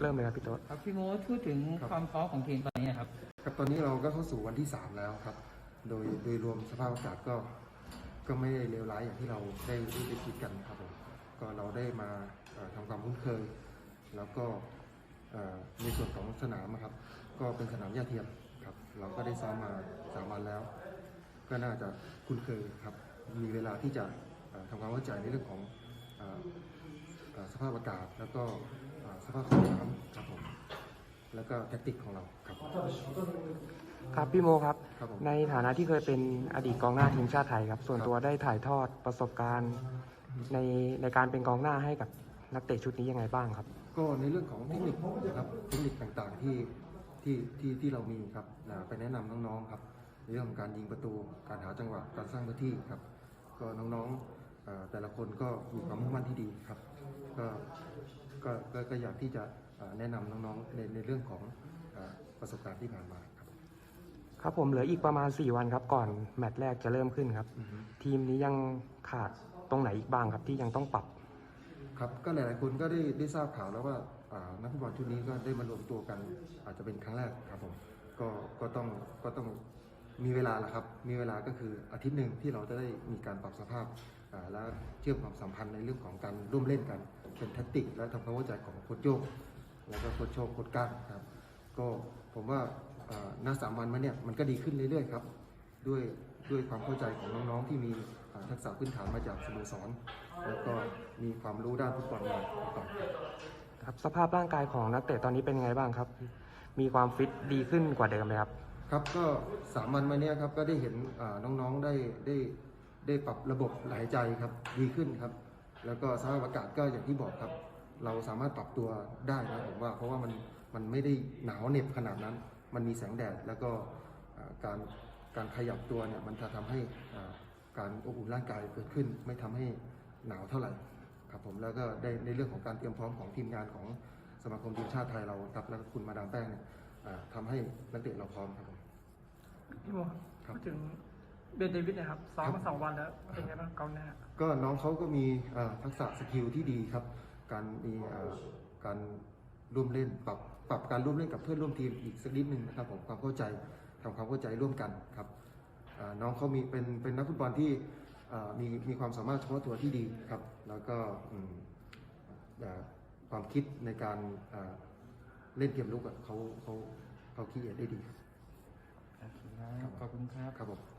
เริ่มเลยครับพี่โต๊ดครับพี่โน้ตพูดถึงครับความพร้อมของทีมตอนนี้ครับครับตอนนี้เราก็เข้าสู่วันที่ 3 แล้วครับ โดยโดยรวมสภาพอากาศก็ก็ไม่ได้เลวร้ายอย่างที่เราได้ได้ได้คิดกันครับผมก็เราได้มาเอ่อทำความคุ้นเคย แล้วก็เอ่อในส่วนของสนามอะครับ ก็เป็นสนามหญ้าเทียมครับ เราก็ได้ซ้อมมาสามวันแล้ว ก็น่าจะคุ้นเคยครับ มีเวลาที่จะเอ่อทำความเข้าใจในเรื่องของเอ่อเอ่อส ภาพอากาศ แล้วก็เอ่อสภาพสนามครับผมแล้วก็แทคติกของเราครับครับพี่โมครับครับผมในฐานะที่เคยเป็นอดีตกองหน้าทีมชาติไทยครับ ส่วนตัวได้ถ่ายทอดประสบการณ์ในในการเป็นกองหน้าให้กับนักเตะชุดนี้ยังไงบ้างครับ ก็ในเรื่องของเทคนิคนะครับเทคนิคต่างๆที่ที่ที่ที่เรามีครับนะไปแนะนำน้องๆครับในเรื่องของการยิงประตู การหาจังหวะการสร้างพื้นที่ครับ ก็น้องๆเอ่อ แต่ละคนก็มีความมุ่งมั่นที่ดีครับ ก็ก็ก็ก็อยากที่จะเอ่อแนะนำน้องๆในในเรื่องของเอ่อประสบการณ์ที่ผ่านมาครับ ครับผมเหลืออีกประมาณ 4 วันครับก่อนแมตช์แรกจะเริ่มขึ้นครับอือฮึทีมนี้ยังขาดตรงไหนอีกบ้างครับที่ยังต้องปรับ ครับก็หลายๆคนก็ได้ได้ทราบข่าวแล้วว่าอ่านักฟุตบอลชุดนี้ก็ได้มารวมตัวกัน อาจจะเป็นครั้งแรกครับผมก็ก็ต้องก็ต้องมีเวลาแหละครับ มีเวลาก็คืออาทิตย์หนึ่งที่เราจะได้มีการปรับสภาพอ่าและเชื่อมความสัมพันธ์ในเรื่องของการร่วมเล่นกันเป็นแทคติก และทำความเข้าใจของโค้ชโยกแล้วก็โค้ชโชคโค้ชก้างครับ ก็ผมว่าอ่าณสามวันมาเนี่ยมันก็ดีขึ้นเรื่อยๆครับ ด้วยด้วยความเข้าใจของน้องๆที่มีอ่าทักษะพื้นฐานมาจากสโมสร แล้วก็มีความรู้ด้านฟุตบอลมาก่อนครับสภาพร่างกายของนักเตะตอนนี้เป็นยังไงบ้างครับ มีความฟิตดีขึ้นกว่าเดิมไหมครับ ครับก็สามวันมาเนี้ยครับก็ได้เห็นอ่าน้องๆได้ได้ ได้ปรับระบบหายใจครับดีขึ้นครับ แล้วก็สภาพอากาศก็อย่างที่บอกครับ เราสามารถปรับตัวได้นะผมว่า เพราะว่ามันมันไม่ได้หนาวเหน็บขนาดนั้น มันมีแสงแดดแล้วก็อ่าการการขยับตัวเนี่ยมันจะทำให้อ่าการอบอุ่นร่างกายเกิดขึ้น ไม่ทำให้หนาวเท่าไหร่ครับผมแล้วก็ได้ในเรื่องของการเตรียมพร้อมของทีมงานของสมาคมทีมชาติไทยเราครับแล้วก็คุณมาดามแป้งเนี่ยอ่าทำให้นักเตะเราพร้อมครับผมพี่โมครับพูดถึง เบนเดวิดนะครับซ้อมครัมาบสองวันแล้วเป็นไงบ้างกองหน้าก็น้องเขาก็มีเอ่อทักษะสกิลที่ดีครับ การมีเอ่อการร่วมเล่นปรับปรับการร่วมเล่นกับเพื่อนร่วมทีมอีกสักนิดหนึ่งนะครับผมความเข้าใจทำความเข้าใจร่วมกันครับอ่าน้องเขามีเป็นเป็นนักฟุตบอลที่เอ่อมีมีความสามารถเฉพาะตัวที่ดีครับ แล้วก็อืมเอ่อความคิดในการเอ่อเล่นเกมลุกอะเขาเขาเขาคิดเอทได้ดีครับโอเคครับขอบคุณครับครับผม